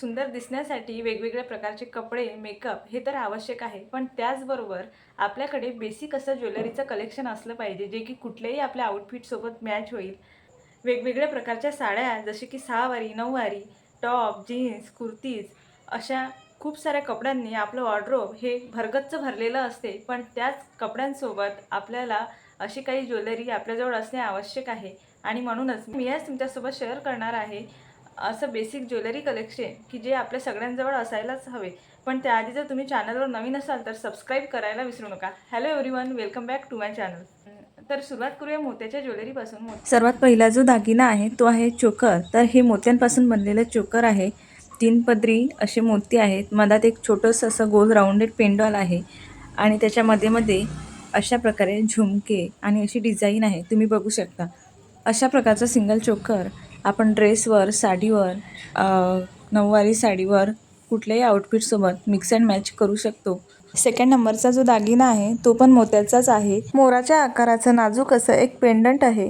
सुंदर दिसण्यासाठी वेगवेगळ्या प्रकारचे कपडे मेकअप हे तर आवश्यक आहे. पण त्याचबरोबर आपल्याकडे बेसिक असं ज्वेलरीचं कलेक्शन असलं पाहिजे जे की कुठल्याही आपल्या आउटफिटसोबत मॅच होईल. वेगवेगळ्या प्रकारच्या साड्या जसे की सहावारी नऊवारी टॉप जीन्स कुर्तीज अशा खूप साऱ्या कपड्यांनी आपलं वॉर्ड्रोब हे भरगच्च भरलेलं असते. पण त्याच कपड्यांसोबत आपल्याला अशी काही ज्वेलरी आपल्याजवळ असणे आवश्यक आहे. आणि म्हणूनच मी आज तुमच्यासोबत शेअर करणार आहे. असं बेसिक ज्वेलरी कलेक्शन की जे आपल्या सगळ्यांजवळ असायलाच हवे. पण त्याआधी जर तुम्ही चॅनलवर नवीन असाल तर सबस्क्राईब करायला विसरू नका. Hello everyone welcome back to my channel तर सुरुवात करूया मोत्याच्या ज्वेलरीपासून सर्वात पहिला जो दागिना आहे तो आहे चोकर. तर हे मोत्यांपासून बनलेलं चोकर आहे. तीन पदरी असे मोती आहेत. मधात एक छोटंसं असं गोल राऊंडेड पेंडॉल आहे. आणि त्याच्या मध्ये मध्ये अशा प्रकारे झुमके आणि अशी डिझाईन आहे. तुम्ही बघू शकता. अशा प्रकारचा सिंगल चोकर आपण ड्रेसवर साडीवर नऊवारी साडीवर कुठल्याही आउटफिटसोबत मिक्स अँड मॅच करू शकतो. सेकंड नंबरचा जो दागिना आहे तो पण मोत्याचाच आहे. मोराच्या आकाराचं नाजूक असं एक पेंडंट आहे.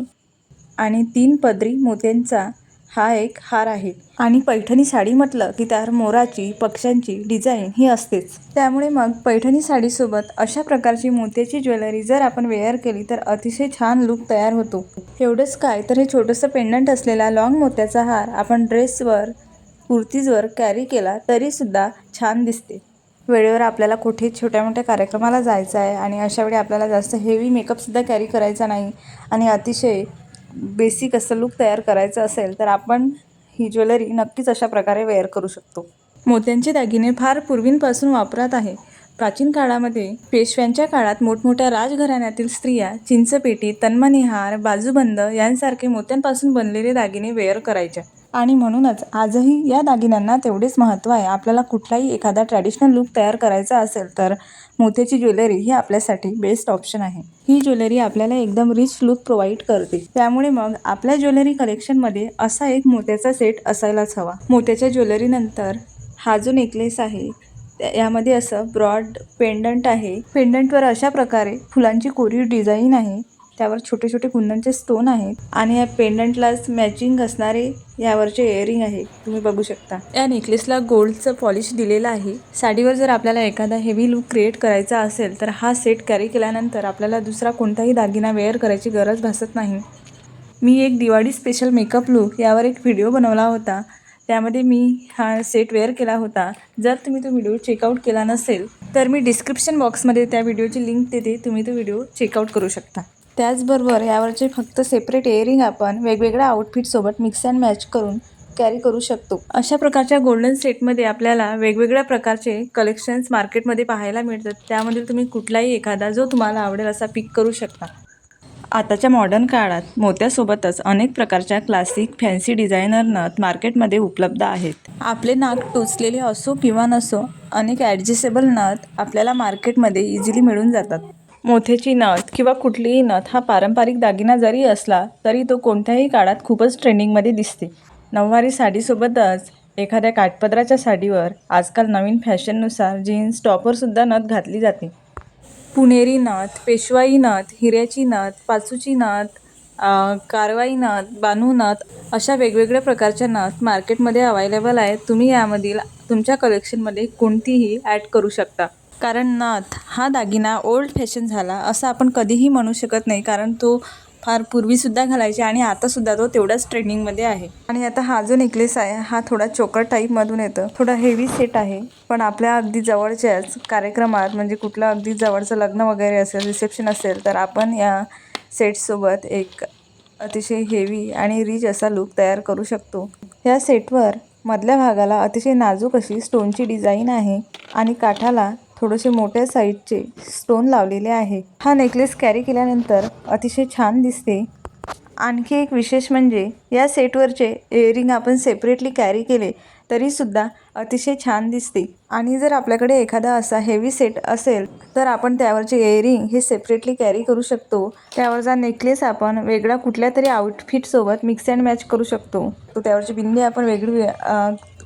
आणि तीन पदरी मोत्यांचा हा एक हार आहे. आणि पैठणी साडी म्हटलं की त्यावर मोराची पक्ष्यांची डिझाईन ही असतेच. त्यामुळे मग पैठणी साडीसोबत अशा प्रकारची मोत्याची ज्वेलरी जर आपण वेअर केली तर अतिशय छान लुक तयार होतो. एवढंच काय तर हे छोटंसं पेंडंट असलेला लॉंग मोत्याचा हार आपण ड्रेसवर कुर्तीजवर कॅरी केला तरीसुद्धा छान दिसते. वेळेवर आपल्याला कुठे छोट्या मोठ्या कार्यक्रमाला जायचं आहे आणि अशावेळी आपल्याला जास्त हेवी मेकअपसुद्धा कॅरी करायचा नाही आणि अतिशय बेसिक असं लुक तयार करायचं असेल तर आपण ही ज्वेलरी नक्कीच अशा प्रकारे वेअर करू शकतो. मोत्यांचे दागिने फार पूर्वींपासून वापरात आहे. प्राचीन काळामध्ये पेशव्यांच्या काळात मोठमोठ्या राजघराण्यातील स्त्रिया चिंचपेटी तन्मनिहार बाजूबंद यांसारखे मोत्यांपासून बनलेले दागिने वेअर करायच्या. आणि म्हणूनच आजही या दागिन्यांना तेवढेच महत्त्व आहे. आपल्याला कुठलाही एखादा ट्रॅडिशनल लुक तयार करायचा असेल तर मोत्याची ज्वेलरी ही आपल्यासाठी बेस्ट ऑप्शन आहे. ही ज्वेलरी आपल्याला एकदम रिच लुक प्रोव्हाइड करते. त्यामुळे मग आपल्या ज्वेलरी कलेक्शनमध्ये असा एक मोत्याचा सेट असायलाच हवा. मोत्याच्या ज्वेलरीनंतर हा जो नेकलेस आहे त्या- यामध्ये असं ब्रॉड पेंडंट आहे. पेंडंटवर अशा प्रकारे फुलांची कोरीव डिझाईन आहे. त्यावर छोटे छोटे कुंदनचे स्टोन आहेत आणि या पेंडंटलाच मॅचिंग असणारे यावरचे इयरिंग आहे. तुम्ही बघू शकता. या नेकलेसला गोल्डचं पॉलिश दिलेलं आहे. साडीवर जर आपल्याला एखादा हेवी लुक क्रिएट करायचा असेल तर हा सेट कॅरी केल्यानंतर आपल्याला दुसरा कोणताही दागिना वेअर करायची गरज भासत नाही. मी एक दिवाळी स्पेशल मेकअप लुक यावर एक व्हिडिओ बनवला होता. त्यामध्ये मी हा सेट वेअर केला होता. जर तुम्ही तो व्हिडिओ चेकआउट केला नसेल तर मी डिस्क्रिप्शन बॉक्समध्ये त्या व्हिडिओची लिंक देते. तुम्ही तो व्हिडिओ चेकआउट करू शकता. त्याचबरोबर यावरचे फक्त सेपरेट इयरिंग आपण वेगवेगळ्या आउटफिटसोबत मिक्स अँड मॅच करून कॅरी करू शकतो. अशा प्रकारच्या गोल्डन सेटमध्ये आपल्याला वेगवेगळ्या प्रकारचे कलेक्शन्स मार्केटमध्ये पाहायला मिळतात. त्यामध्ये तुम्ही कुठलाही एखादा जो तुम्हाला आवडेल असा पिक करू शकता. आताच्या मॉडर्न काळात मोत्यासोबतच अनेक प्रकारच्या क्लासिक फॅन्सी डिझायनर नथ मार्केटमध्ये उपलब्ध आहेत. आपले नाक टोचलेले असो किंवा नसो अनेक ॲडजस्टेबल नथ आपल्याला मार्केटमध्ये इझिली मिळून जातात. मोत्याची नथ किंवा कुठलीही नथ हा पारंपरिक दागिना जरी असला तरी तो कोणत्याही काळात खूपच ट्रेंडिंगमध्ये दिसते. नऊवारी साडीसोबतच एखाद्या काठपदराच्या साडीवर आजकाल नवीन फॅशननुसार जीन्स टॉपरसुद्धा नथ घातली जाते. पुणेरी नथ पेशवाई नथ हिऱ्याची नथ पाचूची नथ कारवाई नथ बानू नथ अशा वेगवेगळ्या प्रकारच्या नथ मार्केटमध्ये अवेलेबल आहेत. तुम्ही यामधील तुमच्या कलेक्शनमध्ये कोणतीही ॲड करू शकता. कारण नाथ हा दागिना ओल्ड फॅशन झाला असं आपण कधीही म्हणू शकत नाही. कारण तो फार पूर्वीसुद्धा घालायचे आणि आतासुद्धा तो तेवढाच ट्रेंडिंगमध्ये आहे. आणि आता हा जो नेकलेस आहे हा थोडा चोकर टाईपमधून येतं. थोडा हेवी सेट आहे. पण आपल्या अगदी जवळच्याच कार्यक्रमात म्हणजे कुठलं अगदी जवळचं लग्न वगैरे असेल रिसेप्शन असेल तर आपण या सेटसोबत एक अतिशय हेवी आणि रिच असा लुक तयार करू शकतो. या सेटवर मधल्या भागाला अतिशय नाजूक अशी स्टोनची डिझाईन आहे आणि काठाला थोडेसे मोठ्या साईजचे स्टोन लावलेले आहे. हा नेकलेस कॅरी केल्यानंतर अतिशय छान दिसते. आणखी एक विशेष म्हणजे या सेटवरचे इयरिंग आपण सेपरेटली कॅरी केले तरीसुद्धा अतिशय छान दिसते. आणि जर आपल्याकडे एखादा असा हेवी सेट असेल तर आपण त्यावरचे इयरिंग हे सेपरेटली कॅरी करू शकतो. त्यावरचा नेकलेस आपण वेगळा कुठल्या तरी आउटफिटसोबत मिक्स अँड मॅच करू शकतो. तो त्यावरची बिंदी आपण वेगळी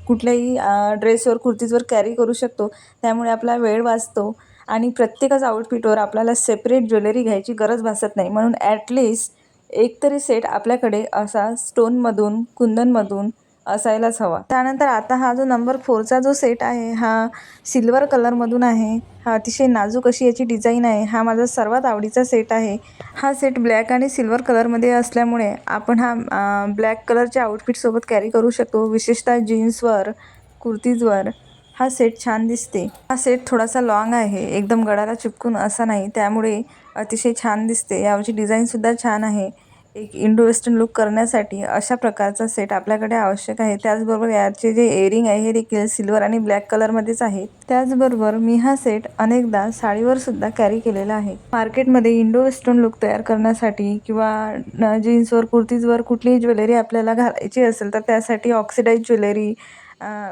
कुठल्याही ड्रेसवर कुर्तीजवर कॅरी करू शकतो. त्यामुळे आपला वेळ वाचतो आणि प्रत्येकच आउटफिटवर आपल्याला सेपरेट ज्वेलरी घ्यायची गरज भासत नाही. म्हणून ॲटलिस्ट एक तरी सेट आपल्याकडे असा स्टोनमधून कुंदनमधून असायलाच हवा. त्यानंतर आता हा जो नंबर फोरचा जो सेट आहे हा सिल्वर कलरमधून आहे. हा अतिशय नाजूक अशी याची डिझाईन आहे. हा माझा सर्वात आवडीचा सेट आहे. हा सेट ब्लॅक आणि सिल्वर कलरमध्ये असल्यामुळे आपण हा ब्लॅक कलरच्या आउटफिटसोबत कॅरी करू शकतो. विशेषतः जीन्सवर कुर्तीजवर हा सेट छान दिसते. हा सेट थोडासा लॉंग आहे. एकदम गळाला चिपकून असा नाही. त्यामुळे अतिशय छान दिसते. यावरची डिझाईनसुद्धा छान आहे. एक इंडो वेस्टर्न लुक करण्यासाठी अशा प्रकारचा सेट आपल्याकडे आवश्यक आहे. त्याचबरोबर याचे जे एअरिंग आहे हे देखील सिल्वर आणि ब्लॅक कलरमध्येच आहे. त्याचबरोबर मी हा सेट अनेकदा साडीवर सुद्धा कॅरी केलेला आहे. मार्केटमध्ये इंडो वेस्टर्न लुक तयार करण्यासाठी किंवा जीन्सवर कुर्तीजवर कुठलीही ज्वेलरी आपल्याला घालायची असेल तर त्यासाठी ऑक्सिडाईज ज्वेलरी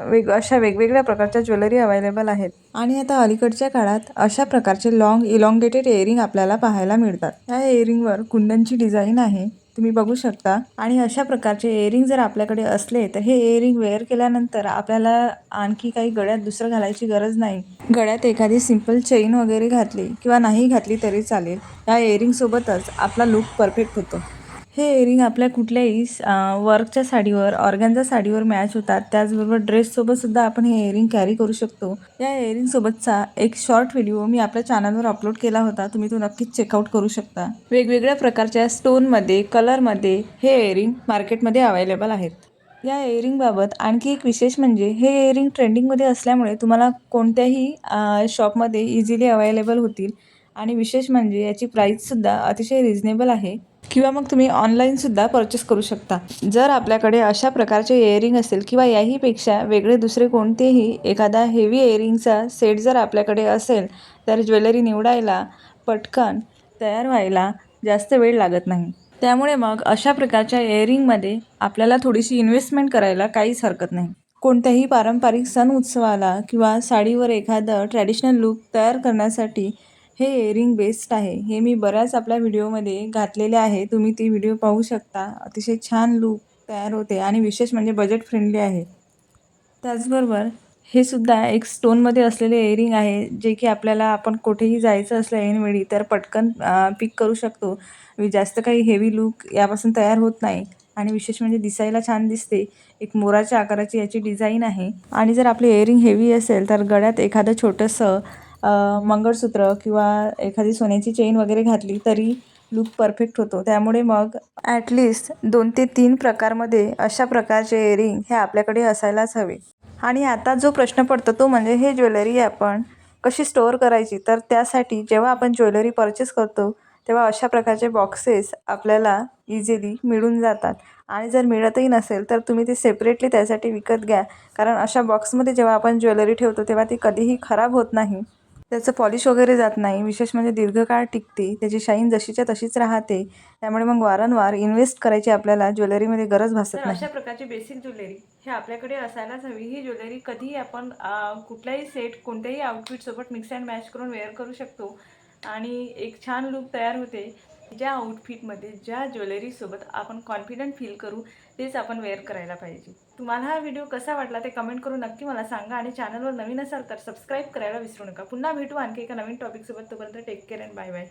वेग अशा वेगवेगळ्या प्रकारच्या ज्वेलरी अवेलेबल आहेत. आणि आता अलीकडच्या काळात अशा प्रकारचे लॉंग इलॉंगेटेड एअरिंग आपल्याला पाहायला मिळतात. या एअरिंगवर कुंदनची डिझाईन आहे तुम्ही बघू शकता. आणि अशा प्रकारचे एअरिंग जर आपल्याकडे असले तर हे एअरिंग वेअर केल्यानंतर आपल्याला आणखी काही गळ्यात दुसरं घालायची गरज नाही. गळ्यात एखादी सिंपल चेन वगैरे घातली किंवा नाही घातली तरी चालेल. या एअरिंगसोबतच आपला लुक परफेक्ट होतो. हे इअरिंग आपल्या कुठल्याही वर्कच्या साडीवर ऑर्गॅनच्या साडीवर मॅच होतात. त्याचबरोबर ड्रेससोबत सुद्धा आपण हे इअरिंग कॅरी करू शकतो. या इअरिंगसोबतचा एक शॉर्ट व्हिडिओ मी आपल्या चॅनलवर अपलोड केला होता. तुम्ही तो नक्कीच चेकआउट करू शकता. वेगवेगळ्या प्रकारच्या स्टोनमध्ये कलरमध्ये हे इअरिंग मार्केटमध्ये अवेलेबल आहेत. या इअरिंगबाबत आणखी एक विशेष म्हणजे हे इअरिंग ट्रेंडिंगमध्ये असल्यामुळे तुम्हाला कोणत्याही शॉपमध्ये इझिली अवेलेबल होतील. आणि विशेष म्हणजे याची प्राईससुद्धा अतिशय रिझनेबल आहे. किंवा मग तुम्ही ऑनलाईनसुद्धा परचेस करू शकता. जर आपल्याकडे अशा प्रकारचे इयरिंग असेल किंवा याहीपेक्षा वेगळे दुसरे कोणतेही एखादा हेवी इयरिंगचा सेट जर आपल्याकडे असेल तर ज्वेलरी निवडायला पटकन तयार व्हायला जास्त वेळ लागत नाही. त्यामुळे मग अशा प्रकारच्या इयरिंगमध्ये आपल्याला थोडीशी इन्व्हेस्टमेंट करायला काहीच हरकत नाही. कोणत्याही पारंपरिक सण उत्सवाला किंवा साडीवर एखादं ट्रॅडिशनल लुक तयार करण्यासाठी हे इयरिंग बेस्ट आहे. हे मी बऱ्याच आपल्या व्हिडिओमध्ये घातलेले आहे. तुम्ही ती व्हिडिओ पाहू शकता. अतिशय छान लूक तयार होते आणि विशेष म्हणजे बजेट फ्रेंडली आहे. त्याचबरोबर हे सुद्धा एक स्टोनमध्ये असलेले इयरिंग आहे जे की आपल्याला आपण कुठेही जायचं असलं ऐनवेळी तर पटकन पिक करू शकतो. म्हणजे जास्त काही हेवी लूक यापासून तयार होत नाही आणि विशेष म्हणजे दिसायला छान दिसते. एक मोराच्या आकाराची याची डिझाईन आहे. आणि जर आपले इयरिंग हेवी असेल तर गळ्यात एखादं छोटंसं मंगळसूत्र किंवा एखादी सोन्याची चेन वगैरे घातली तरी लूक परफेक्ट होतो. त्यामुळे मग ॲटलिस्ट दोन ते तीन प्रकारमध्ये अशा प्रकारचे इयरिंग हे आपल्याकडे असायलाच हवे. आणि आता जो प्रश्न पडतो तो म्हणजे हे ज्वेलरी आपण कशी स्टोअर करायची? तर त्यासाठी जेव्हा आपण ज्वेलरी परचेस करतो तेव्हा अशा प्रकारचे बॉक्सेस आपल्याला इझिली मिळून जातात. आणि जर मिळतही नसेल तर तुम्ही ते सेपरेटली त्यासाठी विकत घ्या. कारण अशा बॉक्समध्ये जेव्हा आपण ज्वेलरी ठेवतो तेव्हा ती कधीही खराब होत नाही. त्याचं पॉलिश वगैरे जात नाही. विशेष म्हणजे दीर्घकाळ टिकते. त्याची शाईन जशीच्या तशीच राहते. त्यामुळे मग वारंवार इन्व्हेस्ट करायची आपल्याला ज्वेलरीमध्ये गरज भासत नाही. अशा प्रकारची बेसिक ज्वेलरी हे आपल्याकडे असायलाच हवी. ही ज्वेलरी कधीही आपण कुठलाही सेट कोणत्याही आउटफिटसोबत मिक्स अँड मॅच करून वेअर करू शकतो. आणि एक छान लुक तयार होते. ज्या आउटफिटमध्ये ज्या ज्वेलरीसोबत आपण कॉन्फिडंट फील करू तेच आपण वेअर करायला पाहिजे. तुम्हाला हा व्हिडिओ कसा वाटला ते कमेंट करून नक्की मला सांगा आणि चॅनलवर नवीन असाल तर सबस्क्राईब करायला विसरू नका. पुन्हा भेटू आणखी एका नवीन टॉपिकसोबत तोपर्यंत take care and bye bye